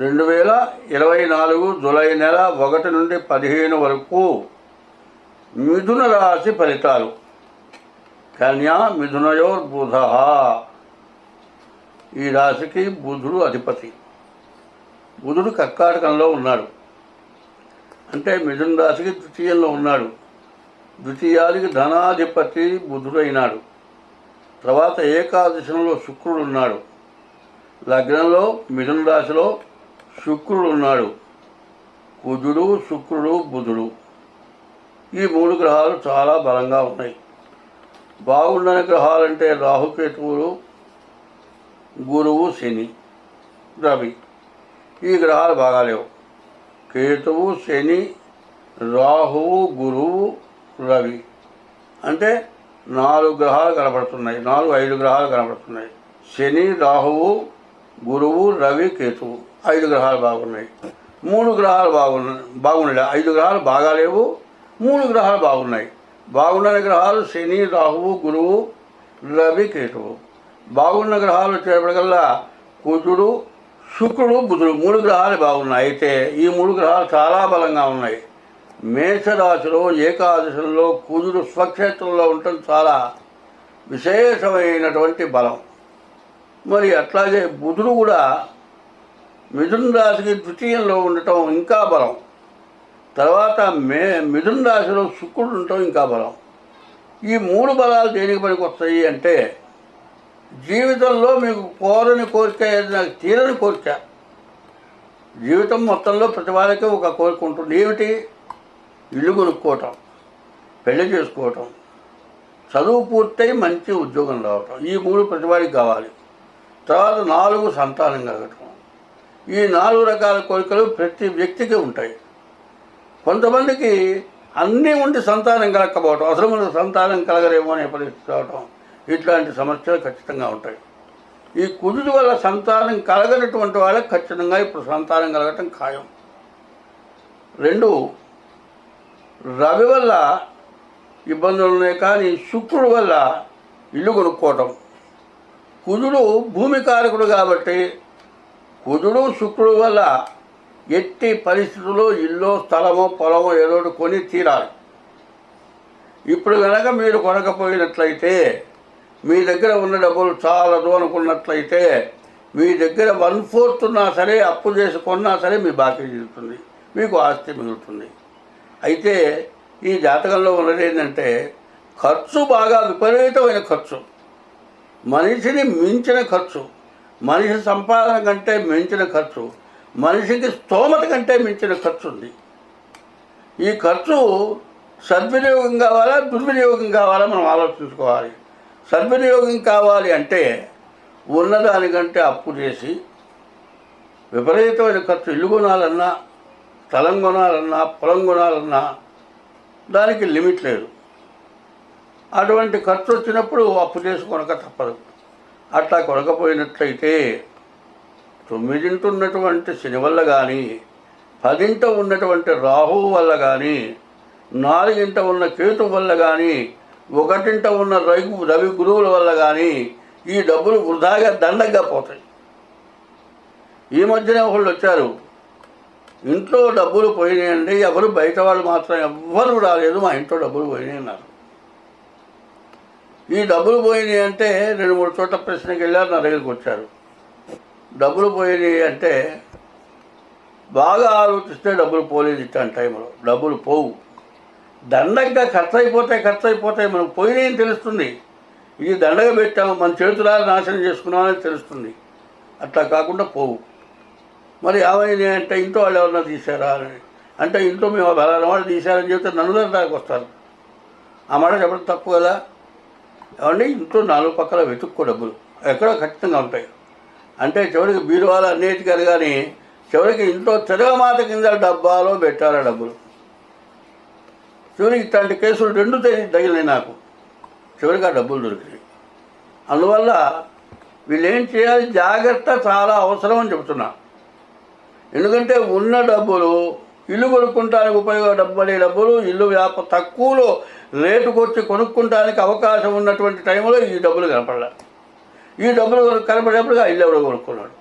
రెండు వేల ఇరవై నాలుగు జూలై నెల ఒకటి నుండి పదిహేను వరకు మిథున రాశి ఫలితాలు. కన్యా మిథునయోర్ బుధ ఈ రాశికి బుధుడు అధిపతి. బుధుడు కర్కాటకంలో ఉన్నాడు. అంటే మిథున రాశికి ద్వితీయంలో ఉన్నాడు. ద్వితీయానికి ధనాధిపతి బుధుడైనాడు తర్వాత ఏకాదశంలో శుక్రుడు ఉన్నాడు. లగ్నంలో మిథున రాశిలో శుక్రుడు ఉన్నాడు. కుజుడు శుక్రుడు బుధుడు. ఈ మూడు గ్రహాలు చాలా బలంగా ఉన్నాయి. బాగుండని గ్రహాలంటే రాహుకేతువులు గురువు శని రవి. ఈ గ్రహాలు బాగాలేవు కేతువు శని రాహువు గురువు రవి. అంటే నాలుగు గ్రహాలు కనపడుతున్నాయి నాలుగు ఐదు గ్రహాలు కనపడుతున్నాయి శని రాహువు గురువు రవి కేతువు. ఐదు గ్రహాలు బాగున్నాయి. మూడు గ్రహాలు బాగున్నాయి బాగున్నాయి. ఐదు గ్రహాలు బాగాలేవు. మూడు గ్రహాలు బాగున్నాయి. బాగున్న గ్రహాలు శని రాహువు గురువు రవి కేతువు. బాగున్న గ్రహాలు వచ్చేప్పటికల్లా కూతుడు శుక్రుడు బుధుడు మూడు గ్రహాలు బాగున్నాయి. అయితే ఈ మూడు గ్రహాలు చాలా బలంగా ఉన్నాయి. మేషరాశిలో ఏకాదశిలో కుజుడు స్వక్షేత్రంలో ఉండటం చాలా విశేషమైనటువంటి బలం. మరి అట్లాగే బుధుడు కూడా మిథున రాశికి ద్వితీయంలో ఉండటం ఇంకా బలం. తర్వాత మే మిథున రాశిలో శుక్రుడు ఉండటం ఇంకా బలం. ఈ మూడు బలాలు దేనికి పనికి వస్తాయి అంటే జీవితంలో మీకు కోరని కోరిక నాకు తీరని కోరిక. జీవితం మొత్తంలో ప్రతి వారికి ఒక కోరిక ఉంటుంది. ఏమిటి? ఇల్లు కొనుక్కోవటం పెళ్ళి చేసుకోవటం చదువు పూర్తయి మంచి ఉద్యోగం రావటం. ఈ మూడు ప్రతి వారికి కావాలి. తర్వాత నాలుగు సంతానం కలగటం. ఈ నాలుగు రకాల కోరికలు ప్రతి వ్యక్తికి ఉంటాయి. కొంతమందికి అన్నీ ఉండి సంతానం కలగకపోవటం అసలు మనకు సంతానం కలగరేమో అనే పరిస్థితి రావటం ఇట్లాంటి సమస్యలు ఖచ్చితంగా ఉంటాయి. ఈ కుదురు వల్ల సంతానం కలగనటువంటి వాళ్ళకి ఖచ్చితంగా ఇప్పుడు సంతానం కలగటం ఖాయం. రెండు రవి వల్ల ఇబ్బందులు ఉన్నాయి కానీ శుక్రుడు వల్ల ఇల్లు కొనుక్కోవటం. కుజుడు భూమి కారకుడు కాబట్టి కుజుడు శుక్రుడు వల్ల ఎట్టి పరిస్థితుల్లో ఇల్లు స్థలమో పొలమో ఏదో ఒకటి కొని తీరాలి. ఇప్పుడు కనుక మీరు కొనకపోయినట్లయితే మీ దగ్గర ఉన్న డబ్బులు చాలదు అనుకున్నట్లయితే మీ దగ్గర వన్ ఫోర్త్ ఉన్నా సరే అప్పు చేసి కొన్నా సరే మీ బాకీ తీరుతుంది మీకు ఆస్తి మిగులుతుంది. అయితే ఈ జాతకంలో ఉన్నది ఏంటంటే ఖర్చు బాగా విపరీతమైన ఖర్చు. మనిషిని మించిన ఖర్చు. మనిషి సంపాదన కంటే మించిన ఖర్చు మనిషికి స్తోమత కంటే మించిన ఖర్చు ఉంది. ఈ ఖర్చు సద్వినియోగం కావాలా దుర్వినియోగం కావాలా మనం ఆలోచించుకోవాలి. సద్వినియోగం కావాలి అంటే ఉన్నదానికంటే అప్పు చేసి విపరీతమైన ఖర్చు ఇల్లు కొనాలన్నా స్థలం కొనాలన్నా పొలం కొనాలన్నా దానికి లిమిట్ లేదు. అటువంటి ఖర్చు వచ్చినప్పుడు అప్పు చేసుకోనక తప్పదు. అట్లా కొనకపోయినట్లయితే తొమ్మిదింట ఉన్నటువంటి శని వల్ల కానీ పదింట ఉన్నటువంటి రాహువు వల్ల కానీ నాలుగింట ఉన్న కేతు వల్ల కానీ ఒకటింట ఉన్న రవి రవి గురువుల వల్ల కానీ ఈ డబ్బులు వృధాగా దండగా పోతాయి. ఈ మధ్యనే ఒకళ్ళు వచ్చారు. ఇంట్లో డబ్బులు పోయినాయండి ఎవరు బయట వాళ్ళు మాత్రం ఎవ్వరు రాలేదు మా ఇంట్లో డబ్బులు పోయినాయి అన్నారు. ఈ డబ్బులు పోయినాయి అంటే రెండు మూడు చోట్ల ప్రశ్నకి వెళ్ళారు నా దగ్గరికి వచ్చారు. డబ్బులు పోయినాయి అంటే బాగా ఆలోచిస్తే డబ్బులు పోలేదు ఇట్లాంటి టైంలో. డబ్బులు పోవు. దండగా ఖర్చు అయిపోతాయి ఖర్చు అయిపోతాయి మనకు పోయినాయని తెలుస్తుంది. ఇది దండగా పెట్టాము. మన చేతులారా నాశనం చేసుకున్నామని తెలుస్తుంది. అట్లా కాకుండా పోవు. మరి ఏమైంది అంటే ఇంట్లో వాళ్ళు ఎవరన్నా తీశారా అని. అంటే ఇంట్లో మేము బలాన వాళ్ళు తీశారని చెప్తే నన్ను దానికి వస్తారు. ఆ మాట చెప్పడం తప్పు కదా? ఏమండి ఇంట్లో నాలుగు పక్కల వెతుక్కో డబ్బులు. ఎక్కడో ఖచ్చితంగా ఉంటాయి. అంటే చివరికి బీరువాలు అన్నిటి కానీ చివరికి ఇంట్లో తిరగమాత కింద డబ్బాలో పెట్టారా డబ్బులు. చివరికి ఇట్లాంటి కేసులు రెండు తగిలినాయి నాకు. చివరికి ఆ డబ్బులు దొరికినాయి. అందువల్ల వీళ్ళు ఏం చేయాలి? జాగ్రత్త చాలా అవసరం అని చెబుతున్నా ఎందుకంటే ఉన్న డబ్బులు ఇల్లు కొనుక్కుంటానికి ఉపయోగపడే డబ్బులు ఇల్లు వ్యాప తక్కువలో రేటుకు వచ్చి కొనుక్కుంటానికి అవకాశం ఉన్నటువంటి టైంలో ఈ డబ్బులు కనపడలే. ఈ డబ్బులు కనపడేప్పుడుగా ఇల్లు ఎవడో కొనుక్కున్నాడు.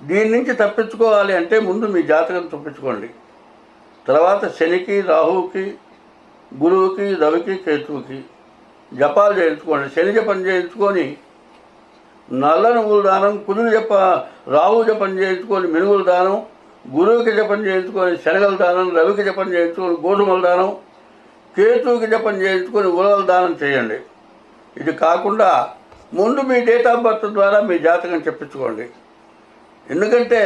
దీని నుంచి తప్పించుకోవాలి అంటే ముందు మీ జాతకం చూపించుకోండి తర్వాత శనికి రాహువుకి గురువుకి రవికి కేతువుకి జపాలు చేయించుకోండి. శని జపం చేయించుకొని నల్ల నువ్వుల దానం కుదురు జప రాహు జపం చేయించుకొని మినుగుల దానం గురువుకి జపం చేయించుకొని శనగల దానం రవికి జపం చేయించుకొని గోధుమల దానం కేతువుకి జపం చేయించుకొని ఉలవల దానం చేయండి. ఇది కాకుండా ముందు మీ డేట్ ఆఫ్ బర్త్ ద్వారా మీ జాతకం చెప్పించుకోండి. ఎందుకంటే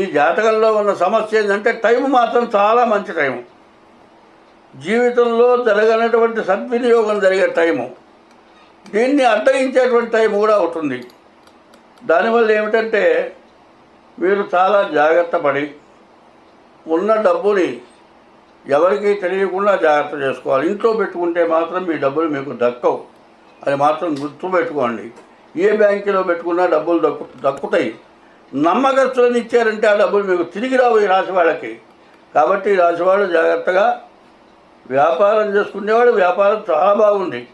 ఈ జాతకంలో ఉన్న సమస్య ఏంటంటే టైం మాత్రం చాలా మంచి టైం జీవితంలో జరగనటువంటి సద్వినియోగం జరిగే టైము. దీన్ని అడ్డగించేటువంటి టైం కూడా అవుతుంది. దానివల్ల ఏమిటంటే మీరు చాలా జాగ్రత్త పడి ఉన్న డబ్బుని ఎవరికీ తెలియకుండా జాగ్రత్త చేసుకోవాలి. ఇంట్లో పెట్టుకుంటే మాత్రం మీ డబ్బులు మీకు దక్కవు. అది మాత్రం గుర్తుపెట్టుకోండి. ఏ బ్యాంకులో పెట్టుకున్నా డబ్బులు దక్కు దక్కుతాయి. నమ్మకస్తులను ఇచ్చారంటే ఆ డబ్బులు మీకు తిరిగి రావు ఈ రాశి వాళ్ళకి. కాబట్టి ఈ రాశి వాళ్ళు జాగ్రత్తగా వ్యాపారం చేసుకునేవాడు వ్యాపారం చాలా బాగుంది.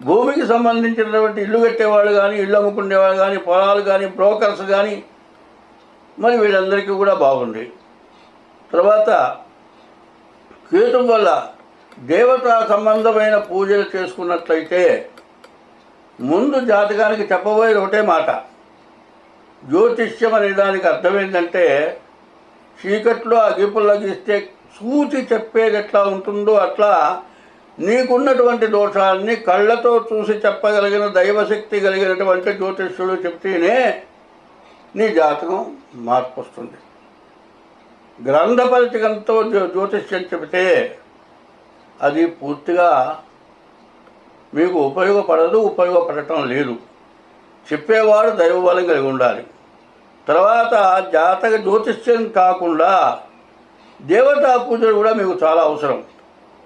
భూమికి సంబంధించినటువంటి ఇల్లు కట్టేవాళ్ళు కానీ ఇల్లు అమ్ముకునేవాళ్ళు కానీ పొలాలు కానీ బ్రోకర్స్ కానీ మరి వీళ్ళందరికీ కూడా బాగుంది. తర్వాత కేతుం వల్ల దేవతా సంబంధమైన పూజలు చేసుకున్నట్లయితే ముందు జాతకానికి చెప్పబోయేది ఒకటే మాట. జ్యోతిష్యం అనే దానికి అర్థం ఏంటంటే చీకట్లో అగిపుల్లగిస్తే చూచి చెప్పేది ఎట్లా ఉంటుందో అట్లా నీకున్నటువంటి దోషాన్ని కళ్ళతో చూసి చెప్పగలిగిన దైవశక్తి కలిగినటువంటి జ్యోతిష్యుడు చెప్తేనే నీ జాతకం మార్పు వస్తుంది. గ్రంథపరిచకంతో జ్యోతిష్యం చెబితే అది పూర్తిగా మీకు ఉపయోగపడదు ఉపయోగపడటం లేదు. చెప్పేవాడు దైవబలం కలిగి ఉండాలి. తర్వాత జాతక జ్యోతిష్యం కాకుండా దేవతా పూజలు కూడా మీకు చాలా అవసరం.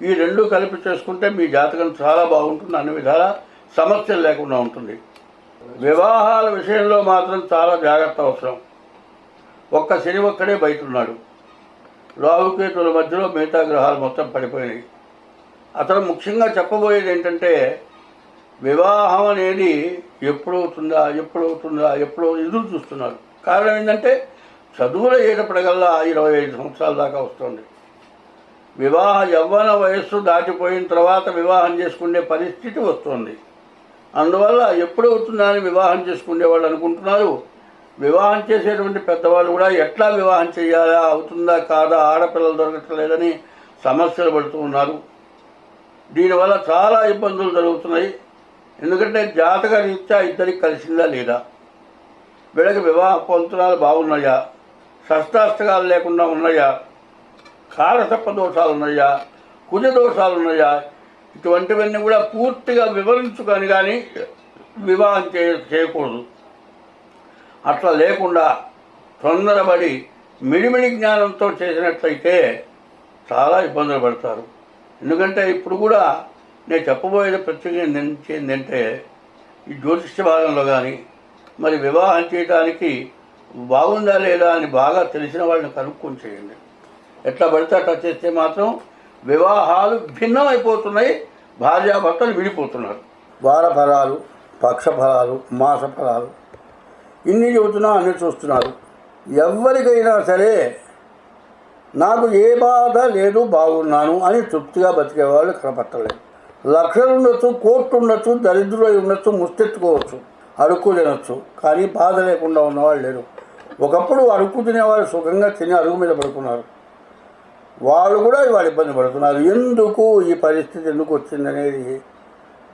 ఈ రెండు కలిపి చేసుకుంటే మీ జాతకం చాలా బాగుంటుంది అన్ని విధాల సమస్యలు లేకుండా ఉంటుంది. వివాహాల విషయంలో మాత్రం చాలా జాగ్రత్త అవసరం. ఒక్క శని ఒక్కడే బయట ఉన్నాడు రాహుకేతుల మధ్యలో మిగతా గ్రహాలు మొత్తం పడిపోయినాయి. అతను ముఖ్యంగా చెప్పబోయేది ఏంటంటే వివాహం అనేది ఎప్పుడు అవుతుందా ఎప్పుడు అవుతుందా ఎప్పుడు ఎదురు చూస్తున్నారు. కారణం ఏంటంటే చదువులు ఏటప్పటికల్లా ఇరవై ఐదు సంవత్సరాల దాకా వస్తుంది. వివాహ యవ్వన వయస్సు దాటిపోయిన తర్వాత వివాహం చేసుకునే పరిస్థితి వస్తుంది. అందువల్ల ఎప్పుడు అవుతుందని అని వివాహం చేసుకునే వాళ్ళు అనుకుంటున్నారు. వివాహం చేసేటువంటి పెద్దవాళ్ళు కూడా ఎట్లా వివాహం చేయాలా అవుతుందా కాదా ఆడపిల్లలు దొరకట్లేదని సమస్యలు పడుతూ ఉన్నారు. దీనివల్ల చాలా ఇబ్బందులు జరుగుతున్నాయి. ఎందుకంటే జాతక రీత్యా ఇద్దరికి కలిసిందా లేదా? వీళ్ళకి వివాహ పొంతనాలు బాగున్నాయా? షష్టాష్టకాలు లేకుండా ఉన్నాయా? కాలసప్ప దోషాలు ఉన్నాయా కుజ దోషాలు ఉన్నాయా ఇటువంటివన్నీ కూడా పూర్తిగా వివరించుకొని కానీ వివాహం చే చేయకూడదు. అట్లా లేకుండా తొందరపడి మిడిమిడి జ్ఞానంతో చేసినట్లయితే చాలా ఇబ్బందులు పడతారు. ఎందుకంటే ఇప్పుడు కూడా నేను చెప్పబోయేది ప్రత్యేకంగా ఏంటంటే ఈ జ్యోతిష్య భాగంలో కానీ మరి వివాహం చేయడానికి బాగుందా లేదా అని బాగా తెలిసిన వాళ్ళని కనుక్కొని చేయండి. ఎట్లా పడితే అట్లా చేస్తే మాత్రం వివాహాలు భిన్నమైపోతున్నాయి. భార్యాభర్తలు విడిపోతున్నారు. వారఫలాలు పక్షఫలాలు మాసఫలాలు. ఇన్ని చెబుతున్నా అన్ని చూస్తున్నారు. ఎవరికైనా సరే నాకు ఏ బాధ లేదు బాగున్నాను అని తృప్తిగా బతికేవాళ్ళు కనపట్టలేదు లక్షలు ఉండొచ్చు కోట్లు ఉండొచ్చు దరిద్రులై ఉండొచ్చు ముస్తెత్తుకోవచ్చు అడుక్కు తినొచ్చు కానీ బాధ లేకుండా ఉన్నవాళ్ళు లేరు. ఒకప్పుడు అడుక్కు తినేవాళ్ళు సుఖంగా తిని అరుగు మీద పడుకున్నారు. వాళ్ళు కూడా ఇవాళ ఇబ్బంది పడుతున్నారు. ఎందుకు ఈ పరిస్థితి ఎందుకు వచ్చిందనేది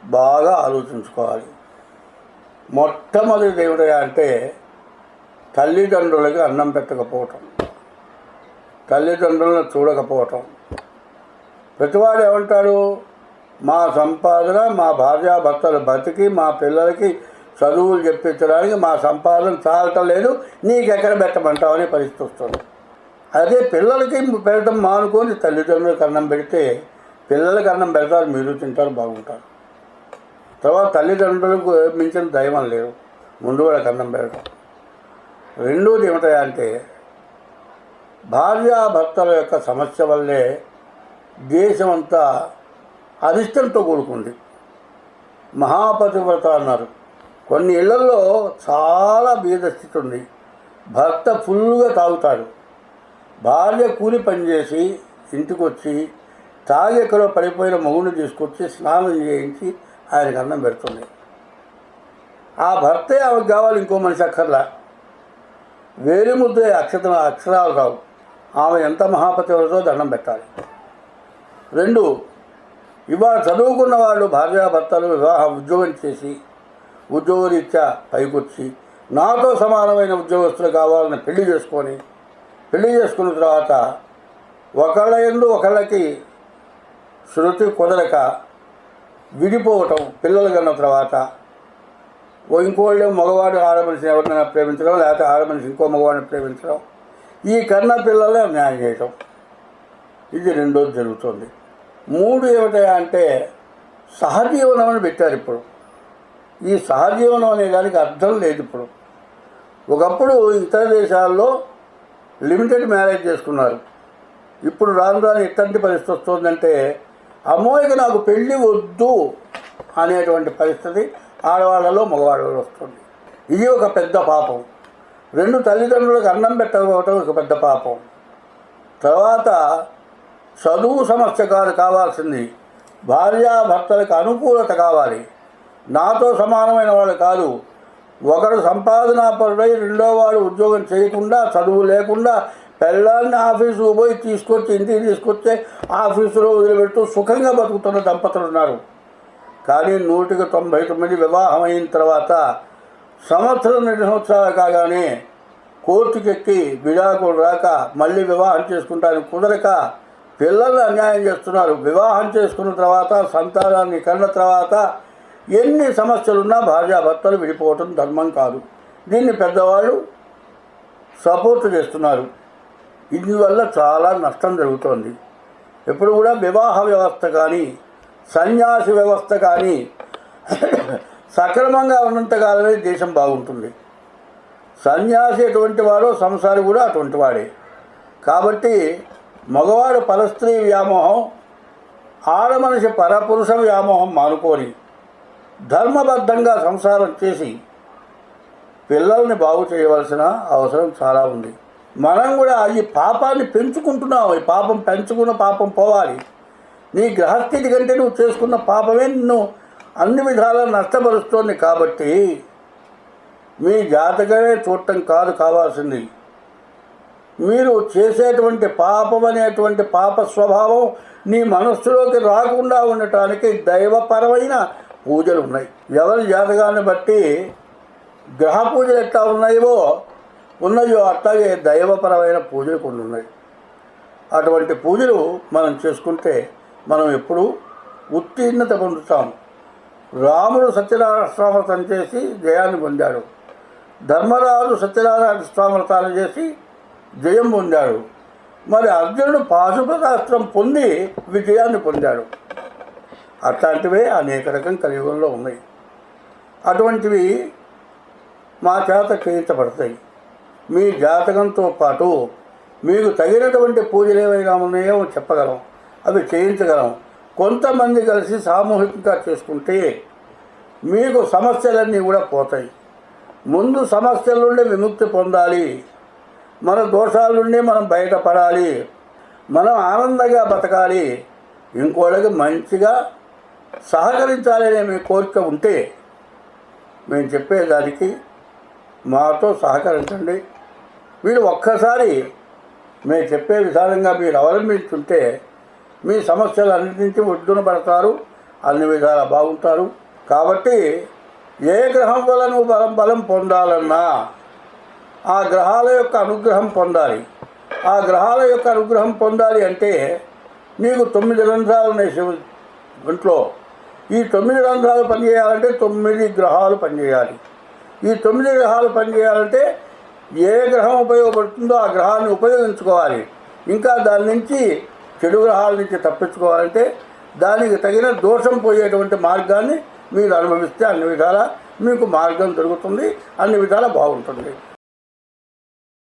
బాగా ఆలోచించుకోవాలి. మొట్టమొదటి ఏమిటా అంటే తల్లిదండ్రులకి అన్నం పెట్టకపోవటం. తల్లిదండ్రులను చూడకపోవటం. ప్రతివాడు ఏమంటాడు? మా సంపాదన మా భార్యాభర్తలు బతికి మా పిల్లలకి చదువులు చెప్పించడానికి మా సంపాదన చాలటం లేదు. నీకెక్కడ పెట్టమంటావు? అనే పరిస్థితి వస్తుంది. అదే పిల్లలకి పెట్టడం మానుకొని తల్లిదండ్రులకు అన్నం పెడితే పిల్లలకి అన్నం పెడతారు మీరు తింటారు బాగుంటారు. తర్వాత తల్లిదండ్రులకు మించిన దైవం లేదు ముందు వాళ్ళకి అన్నం పెడతాం రెండోది ఏమిటంటే భార్యాభర్తల యొక్క సమస్య వల్లే దేశమంతా అరిష్టంతో కూడుకుంది. మహాపతివ్రత అన్నారు. కొన్ని ఇళ్ళలో చాలా బీదస్థితి ఉంది. భర్త ఫుల్గా తాగుతాడు. భార్య కూలి పని చేసి ఇంటికి తాగి ఎక్కడో పడిపోయిన మగుని తీసుకొచ్చి స్నానం చేయించి ఆయనకు అన్నం పెడుతుంది. ఆ భర్తే ఆమెకు కావాలి ఇంకో మనిషి అక్కర్లా. వేరే ముద్దే అక్షత అక్షరాలు రావు. ఆమె ఎంత మహాపతివలతో దండం పెట్టాలి. రెండు ఇవాళ చదువుకున్న వాళ్ళు భార్యాభర్తలు వివాహ ఉద్యోగం చేసి ఉద్యోగరీత్యా పైకొచ్చి నాతో సమానమైన ఉద్యోగస్తులు కావాలని పెళ్ళి చేసుకొని పెళ్ళి చేసుకున్న తర్వాత ఒకళ్ళ ఎందు ఒకళ్ళకి శృతి కుదరక విడిపోవటం పిల్లలు కన్న తర్వాత ఓ ఇంకోళ్ళు మగవాడు ఆడమనిషిని ఎవరినైనా ప్రేమించడం లేకపోతే ఆడమనిషి ఇంకో మగవాడిని ప్రేమించడం. ఈ కన్న పిల్లలే న్యాయం చేయటం. ఇది రెండోది జరుగుతుంది. మూడు ఏమిటా అంటే సహజీవనం అని పెట్టారు ఇప్పుడు. ఈ సహజీవనం అనే దానికి అర్థం లేదు ఇప్పుడు. ఒకప్పుడు ఇతర దేశాల్లో లిమిటెడ్ మ్యారేజ్ చేసుకున్నారు. ఇప్పుడు రాను రాను ఎట్లాంటి పరిస్థితి వస్తుందంటే అమ్మోయికి నాకు పెళ్ళి వద్దు అనేటువంటి పరిస్థితి ఆడవాళ్ళలో మగవాళ్ళలో వస్తుంది. ఇది ఒక పెద్ద పాపం. రెండు తల్లిదండ్రులకు అన్నం పెట్టకపోవటం ఒక పెద్ద పాపం. తర్వాత చదువు సమస్య కాదు కావాల్సింది. భార్యాభర్తలకు అనుకూలత కావాలి. నాతో సమానమైన వాళ్ళు కాదు. ఒకరు సంపాదన పరుడై రెండో వాడు ఉద్యోగం చేయకుండా చదువు లేకుండా పెళ్ళాన్ని ఆఫీసుకు పోయి తీసుకొచ్చి ఇంటికి తీసుకొచ్చే ఆఫీసులో వదిలిపెడుతూ సుఖంగా బతుకుతున్న దంపతులు ఉన్నారు. కానీ నూటికి తొంభై తొమ్మిది వివాహం అయిన తర్వాత సంవత్సరం రెండు సంవత్సరాలు కాగానే కోర్టుకెక్కి విడాకులు రాక మళ్ళీ వివాహం చేసుకుంటానికి కుదరక పిల్లలు అన్యాయం చేస్తున్నారు. వివాహం చేసుకున్న తర్వాత సంతానాన్ని కన్న తర్వాత ఎన్ని సమస్యలున్నా భార్యాభర్తలు విడిపోవటం ధర్మం కాదు. దీన్ని పెద్దవాళ్ళు సపోర్ట్ చేస్తున్నారు. దీనివల్ల చాలా నష్టం జరుగుతోంది. ఎప్పుడు కూడా వివాహ వ్యవస్థ కానీ సన్యాసి వ్యవస్థ కానీ సక్రమంగా ఉన్నంతకాలమే దేశం బాగుంటుంది. సన్యాసి ఎటువంటి వాడో సంసారి కూడా అటువంటి వాడే. కాబట్టి మగవాడు పరస్త్రీ వ్యామోహం ఆడమనిషి పరపురుష వ్యామోహం మానుకొని ధర్మబద్ధంగా సంసారం చేసి పిల్లల్ని బాగు చేయవలసిన అవసరం చాలా ఉంది. మనం కూడా ఈ పాపాన్ని పెంచుకుంటున్నాం. ఈ పాపం పెంచుకున్న పాపం పోవాలి. నీ గ్రహస్థితి కంటే నువ్వు చేసుకున్న పాపమే నిన్ను అన్ని విధాలా నష్టపరుస్తోంది కాబట్టి మీ జాతకమే చూడటం కాదు కావాల్సింది. మీరు చేసేటువంటి పాపం అనేటువంటి పాప స్వభావం నీ మనస్సులోకి రాకుండా ఉండటానికి దైవపరమైన పూజలు ఉన్నాయి ఎవరి జాతకాన్ని బట్టి గ్రహ పూజలు ఎట్లా ఉన్నాయో ఉన్నాయో అట్లాగే దైవపరమైన పూజలు కొన్ని ఉన్నాయి. అటువంటి పూజలు మనం చేసుకుంటే మనం ఎప్పుడూ ఉత్తీర్ణత పొందుతాం. రాముడు సత్యనారాయణ స్వామృతం చేసి జయాన్ని పొందాడు. ధర్మరాజు సత్యనారాయణ స్వామృతాన్ని చేసి జయం పొందాడు. మరి అర్జునుడు పాశుపతాస్త్రం పొంది విజయాన్ని పొందాడు. అట్లాంటివే అనేక రకం కలియుగంలో ఉన్నాయి. అటువంటివి మా చేత చేయించబడతాయి. మీ జాతకంతో పాటు మీకు తగినటువంటి పూజలు ఏవైనా ఉన్నాయో చెప్పగలం. అవి చేయించగలం. కొంతమంది కలిసి సామూహికంగా చేసుకుంటే మీకు సమస్యలన్నీ కూడా పోతాయి. ముందు సమస్యల నుండి విముక్తి పొందాలి. మన దోషాల నుండి మనం బయటపడాలి. మనం ఆనందంగా బతకాలి. ఇంకోళ్ళకి మంచిగా సహకరించాలనే మీ కోరిక ఉంటే మేము చెప్పేదానికి మాతో సహకరించండి. మీరు ఒక్కసారి మేము చెప్పే విధానంగా మీరు అవలంబించుంటే మీ సమస్యలు అన్నిటి నుంచి ఒడ్డున పడతారు అన్ని విధాలా బాగుంటారు. కాబట్టి ఏ గ్రహం వల్ల నువ్వు బలం బలం పొందాలన్నా ఆ గ్రహాల యొక్క అనుగ్రహం పొందాలి. ఆ గ్రహాల యొక్క అనుగ్రహం పొందాలి అంటే నీకు తొమ్మిది రంధ్రాలు ఉన్నాయి శివ ఇంట్లో ఈ తొమ్మిది రంధ్రాలు పనిచేయాలంటే తొమ్మిది గ్రహాలు పనిచేయాలి. ఈ తొమ్మిది గ్రహాలు పనిచేయాలంటే ఏ గ్రహం ఉపయోగపడుతుందో ఆ గ్రహాన్ని ఉపయోగించుకోవాలి. ఇంకా దాని నుంచి చెడు గ్రహాల నుంచి తప్పించుకోవాలంటే దానికి తగిన దోషం పోయేటువంటి మార్గాన్ని మీరు అనుభవిస్తే అన్ని విధాలా మీకు మార్గం దొరుకుతుంది అన్ని విధాలా బాగుంటుంది.